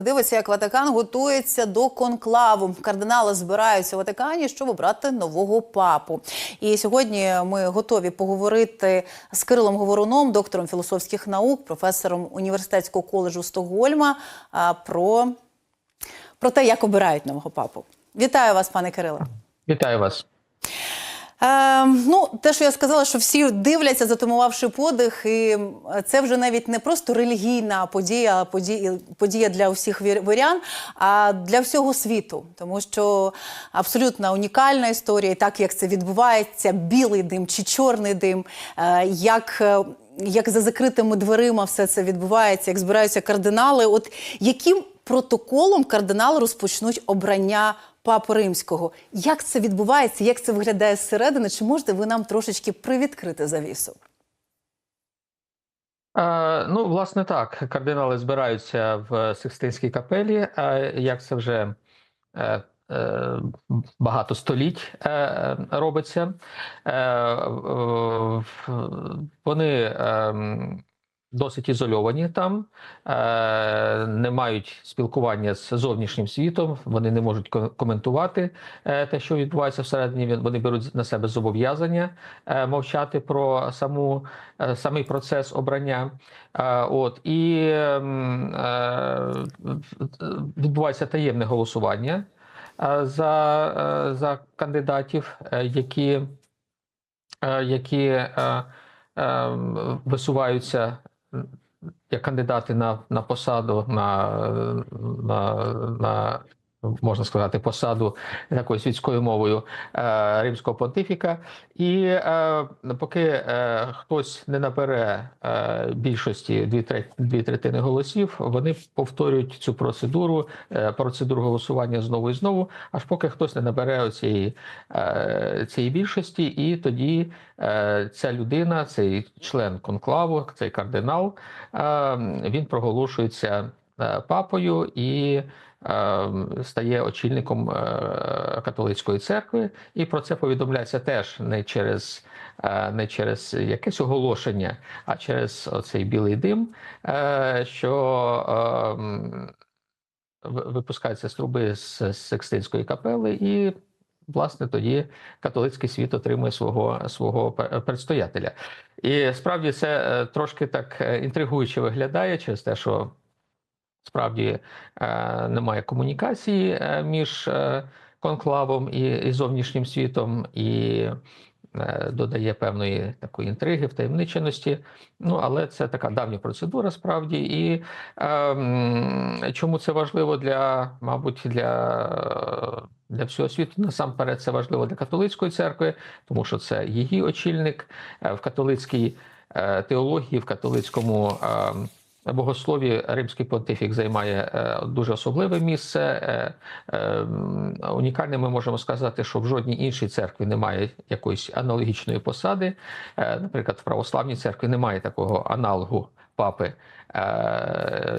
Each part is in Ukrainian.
Дивиться, як Ватикан готується до конклаву. Кардинали збираються у Ватикані, щоб обрати нового папу. І сьогодні ми готові поговорити з Кирилом Говоруном, доктором філософських наук, професором університетського коледжу Стокгольма, про, про те, як обирають нового папу. Вітаю вас, пане Кириле. Вітаю вас. Е, ну, те, що я сказала, що всі дивляться, затумувавши подих, і це вже навіть не просто релігійна подія, подія, подія для усіх вір- вірян, а для всього світу. Тому що абсолютно унікальна історія, і так як це відбувається, білий дим чи чорний дим, е, як. е, Як за закритими дверима все це відбувається, як збираються кардинали? От яким протоколом кардинали розпочнуть обрання папи римського? Як це відбувається? Як це виглядає зсередини? Чи можете ви нам трошечки привідкрити завісу? Е, ну, власне, так. Кардинали збираються в Сикстинській капелі. Е, як це вже е, багато століть робиться. Вони е, досить ізольовані там, е, не мають спілкування з зовнішнім світом, вони не можуть коментувати е, те, що відбувається всередині. Вони беруть на себе зобов'язання е, мовчати про саму, самий процес обрання. От і відбувається таємне голосування за, за кандидатів, які, які висуваються як кандидати на, на посаду, на, на, на можна сказати, посаду такою світською мовою е, римського понтифіка. І е, поки е, хтось не набере більшості дві, третини голосів, вони повторюють цю процедуру, процедуру голосування знову і знову, аж поки хтось не набере цієї, цієї більшості, і тоді ця людина, цей член конклаву, цей кардинал, він проголошується папою і е, стає очільником е, католицької церкви, і про це повідомляється теж не через, е, не через якесь оголошення, а через оцей білий дим, е, що е, м, з труби з Секстинської капели, і власне тоді католицький світ отримує свого свого предстоятеля. І справді це е, трошки так е, інтригуюче виглядає через те, що справді е, немає комунікації е, між е, конклавом і, зовнішнім світом, і додає певної такої інтриги, втаємниченості. Ну, але це така давня процедура справді. І е, чому це важливо для, мабуть, для, для всього світу? Насамперед, це важливо для католицької церкви, тому що це її очільник в католицькій теології, в католицькому. Богослові римський понтифік займає е, дуже особливе місце. Е, е, м, Унікальним ми можемо сказати, що в жодній іншій церкві немає якоїсь аналогічної посади. Наприклад, в православній церкві немає такого аналогу папи.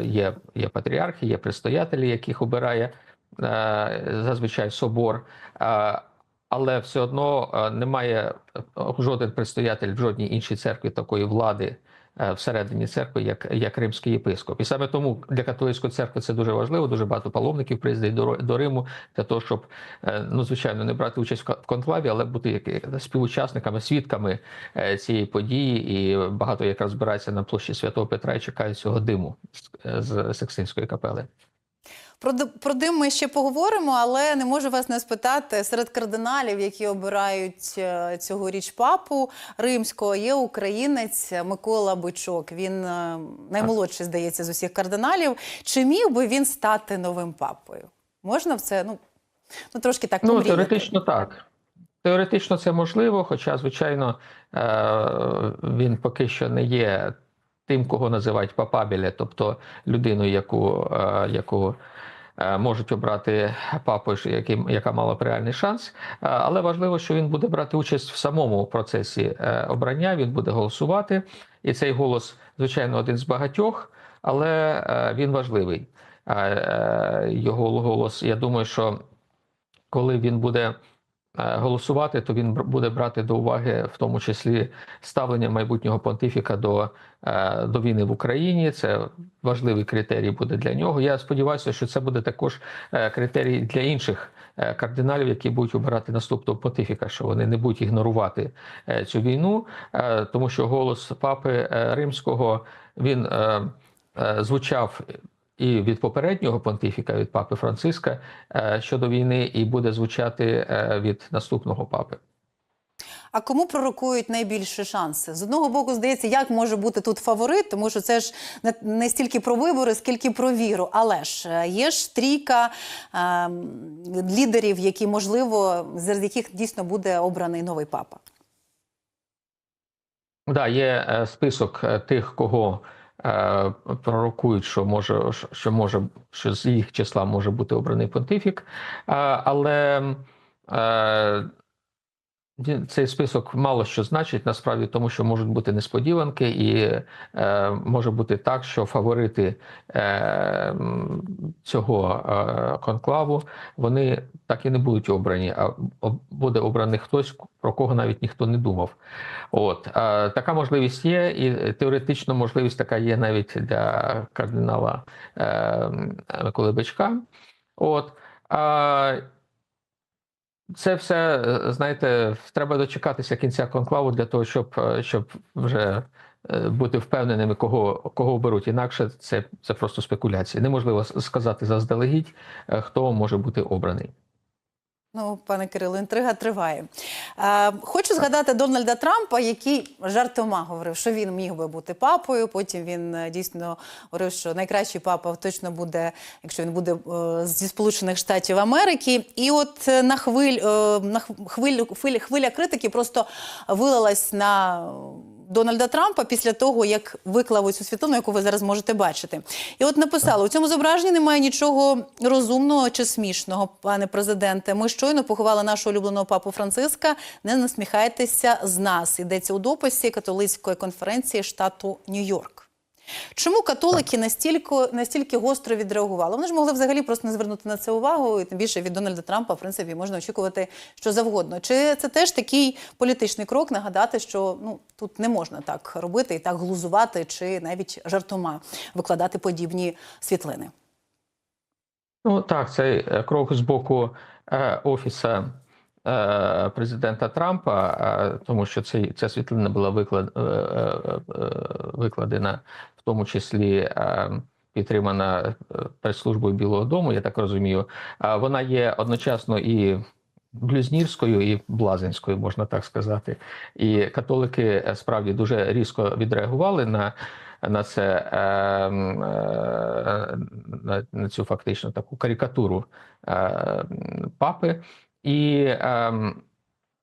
Є, є патріархи, є предстоятелі, яких обирає зазвичай собор. Але все одно немає жоден предстоятель в жодній іншій церкві такої влади всередині церкви, як, як римський єпископ. І саме тому для католицької церкви це дуже важливо. Дуже багато паломників приїздить до, до Риму для того, щоб е, ну звичайно не брати участь в конклаві, але бути як- співучасниками, свідками е, цієї події. І багато якраз збирається на площі Святого Петра і чекають цього диму з, Секстинської капели. Про, про дим ми ще поговоримо, але не можу вас не спитати. Серед кардиналів, які обирають е, цьогоріч папу римського, є українець Микола Бичок. Він е, наймолодший, здається, з усіх кардиналів. Чи міг би він стати новим папою? Можна в це? Ну, ну трошки так Ну, помріяти. теоретично так. Теоретично це можливо, хоча, звичайно, е, він поки що не є тим, кого називають папабіле, тобто людиною, яку, яку можуть обрати папу, яким, яка мала реальний шанс. Е, Але важливо, що він буде брати участь в самому процесі е, обрання, він буде голосувати. І цей голос, звичайно, один з багатьох, але е, він важливий. Е, е, Його голос, я думаю, що коли він буде голосувати, то він буде брати до уваги в тому числі ставлення майбутнього понтифіка до, е, до війни в Україні. Це важливий критерій буде для нього. Я сподіваюся, що це буде також е, критерій для інших е, кардиналів, які будуть обирати наступного понтифіка, що вони не будуть ігнорувати е, цю війну, е, тому що голос папи е, римського він е, е, звучав. І від попереднього понтифіка, від папи Франциска е, щодо війни, і буде звучати е, від наступного папи. А кому пророкують найбільші шанси? З одного боку, здається, як може бути тут фаворит, тому що це ж не, стільки про вибори, скільки про віру. Але ж е, є ж трійка е, лідерів, які можливо, з яких дійсно буде обраний новий папа. Да, є список тих, кого пророкують, що може, що може, що з їх числа може бути обраний понтифік, Е, але е, цей список мало що значить насправді, тому що можуть бути несподіванки, і е, може бути так, що фаворити е, цього е, конклаву вони так і не будуть обрані, а буде обраний хтось, про кого навіть ніхто не думав. От е, така можливість є, і теоретично можливість така є навіть для кардинала е, Миколи Бичка. От. А, це все, е, знаєте, треба дочекатися кінця конклаву для того, щоб, е, щоб вже е, бути впевненими, кого, кого оберуть. Інакше це, це просто спекуляції. Неможливо сказати заздалегідь, хто може бути обраний. Ну, пане Кирило, інтрига триває. Е, хочу згадати Дональда Трампа, який жартома говорив, що він міг би бути папою. Потім він е, дійсно говорив, що найкращий папа точно буде, якщо він буде е, зі Сполучених Штатів Америки. І от е, на хвиль е, на хв- хвилю хвиля, хвиля критики просто вилилась на. Дональда Трампа після того, як виклав оцю світлину, яку ви зараз можете бачити. І от написали: у цьому зображенні немає нічого розумного чи смішного, пане президенте. Ми щойно поховали нашого улюбленого папу Франциска. Не насміхайтеся з нас. Йдеться у дописі католицької конференції штату Нью-Йорк. Чому католики настільки, настільки гостро відреагували? Вони ж могли взагалі просто не звернути на це увагу, і тим більше від Дональда Трампа, в принципі, можна очікувати що завгодно. Чи це теж такий політичний крок нагадати, що ну тут не можна так робити і так глузувати, чи навіть жартома викладати подібні світлини? Ну так, цей е, крок з боку е, офіса е, президента Трампа, е, тому що цей, ця світлина була виклад, е, е, е, викладена, тому числі е, підтримана е, прес-службою Білого Дому, я так розумію. Вона є одночасно і блюзнірською, і блазенською, можна так сказати. І католики е, справді дуже різко відреагували на на це на, цю фактично таку карикатуру папи. І е,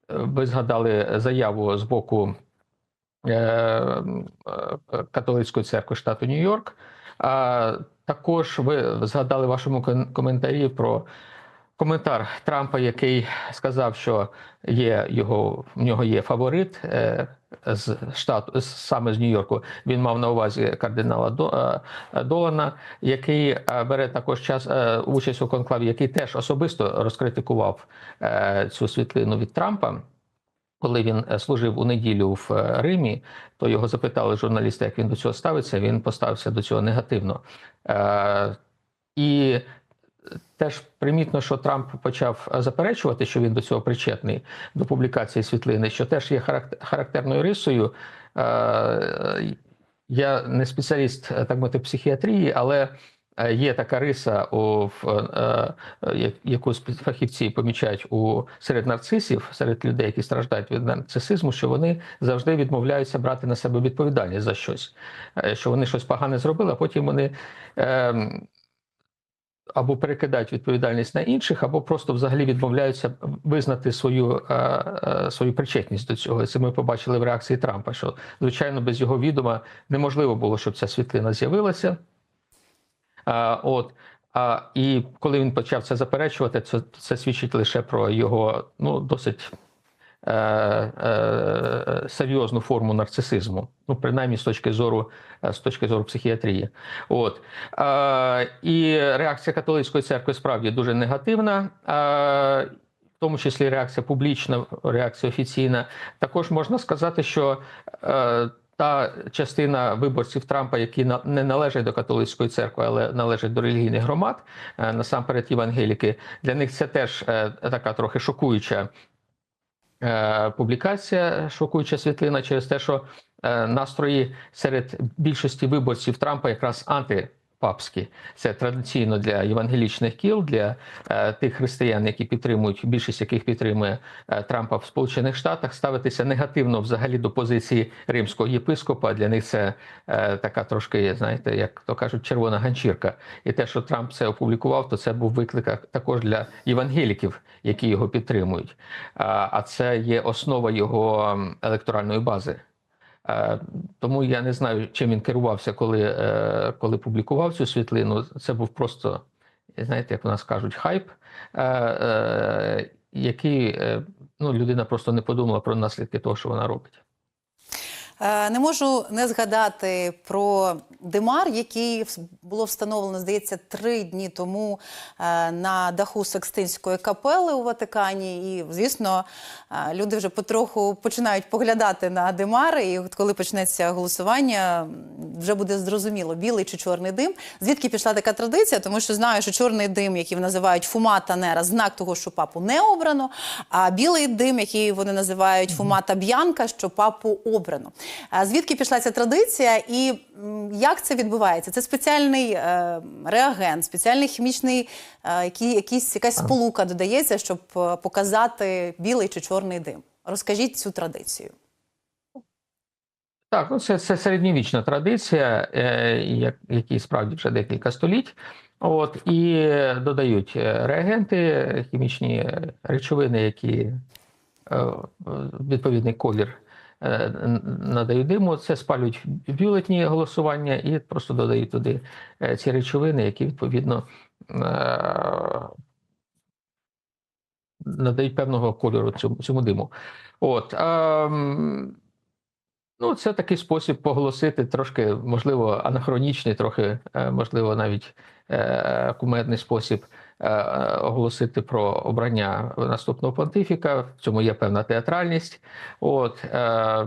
ви згадали заяву з боку католицької церкви штату Нью-Йорк. А також ви згадали в вашому коментарі про коментар Трампа, який сказав, що є його в нього є фаворит е, з штату саме з Нью-Йорку. Він мав на увазі кардинала е, Долана, який е, бере також час участь у конклаві, який теж особисто розкритикував цю світлину від Трампа. Коли він е, служив у неділю в е, Римі, то його запитали журналісти, як він до цього ставиться. Він поставився до цього негативно. Е, І теж примітно, що Трамп почав заперечувати, що він до цього причетний до публікації світлини, що теж є характерною рисою. Я не спеціаліст, так мовити, психіатрії, але є така риса, у, е, е, яку фахівці помічають у серед нарцисів, серед людей, які страждають від нарцисизму, що вони завжди відмовляються брати на себе відповідальність за щось, Е, що вони щось погане зробили, а потім вони. ем, або перекидають відповідальність на інших, або просто взагалі відмовляються визнати свою, е, е, свою причетність до цього. Це ми побачили в реакції Трампа, що звичайно без його відома неможливо було, щоб ця світлина з'явилася. От. І коли він почав це заперечувати, це, це свідчить лише про його ну, досить е, е, серйозну форму нарцисизму, ну принаймні з точки зору е, з точки зору психіатрії. От е, і реакція католицької церкви справді дуже негативна. Е, в тому числі реакція публічна, реакція офіційна. Також можна сказати, що е, та частина виборців Трампа, які не належать до католицької церкви, але належать до релігійних громад, е, насамперед євангеліки, для них це теж е, така трохи шокуюча е, публікація, шокуюча світлина через те, що настрої серед більшості виборців Трампа якраз антипапські. Це традиційно для євангелічних кіл, для е, тих християн, які підтримують, більшість яких підтримує е, Трампа в Сполучених Штатах, ставитися негативно взагалі до позиції римського єпископа. Для них це е, така трошки, знаєте, як то кажуть, червона ганчірка. І те, що Трамп це опублікував, то це був виклик також для євангеліків, які його підтримують. А це є основа його електоральної бази. Е, Тому я не знаю, чим він керувався, коли, е, коли публікував цю світлину. Це був просто, знаєте, як у нас кажуть, хайп, е, який ну, людина просто не подумала про наслідки того, що вона робить. Е, Не можу не згадати про димар, який було встановлено, здається, три дні тому е, на даху Секстинської капели у Ватикані. І, звісно, е, люди вже потроху починають поглядати на димари. І от коли почнеться голосування, вже буде зрозуміло, білий чи чорний дим. Звідки пішла така традиція? Тому що знаю, що чорний дим, який називають фумата нера, знак того, що папу не обрано. А білий дим, який вони називають фумата б'янка, що папу обрано. Звідки пішла ця традиція, і як це відбувається? Це спеціальний е, реагент, спеціальний хімічний, е, який, якийсь, якась сполука додається, щоб е, показати білий чи чорний дим. Розкажіть цю традицію. Так, ну це, це середньовічна традиція, е, як, якій справді вже декілька століть. От, і додають реагенти, хімічні речовини, які е, відповідний колір надають диму. Це спалюють бюлетні голосування і просто додають туди е, ці речовини, які відповідно е, надають певного кольору цьому, цьому диму. От, Ну, це такий спосіб поголосити трошки, можливо, анахронічний, трохи, е, можливо, навіть е, кумедний спосіб е, е, оголосити про обрання наступного понтифіка. В цьому є певна театральність. От, е,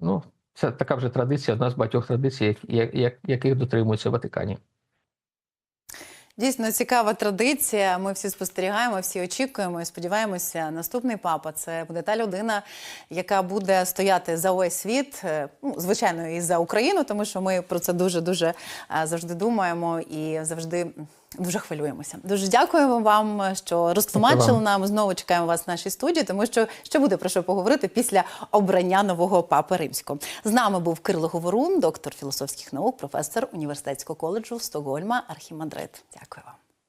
ну, це така вже традиція, одна з багатьох традицій, як- як- як- яких дотримуються в Ватикані. Дійсно цікава традиція. Ми всі спостерігаємо, всі очікуємо і сподіваємося, наступний папа це буде та людина, яка буде стояти за увесь світ, е, ну, звичайно, і за Україну, тому що ми про це дуже дуже е, завжди думаємо і завжди дуже хвилюємося. Дуже дякуємо вам, що розтлумачили нам. Знову чекаємо вас в нашій студії, тому що ще буде про що поговорити після обрання нового папи римського. З нами був Кирило Говорун, доктор філософських наук, професор університетського коледжу Стокгольма, Архімандрит. Дякую вам.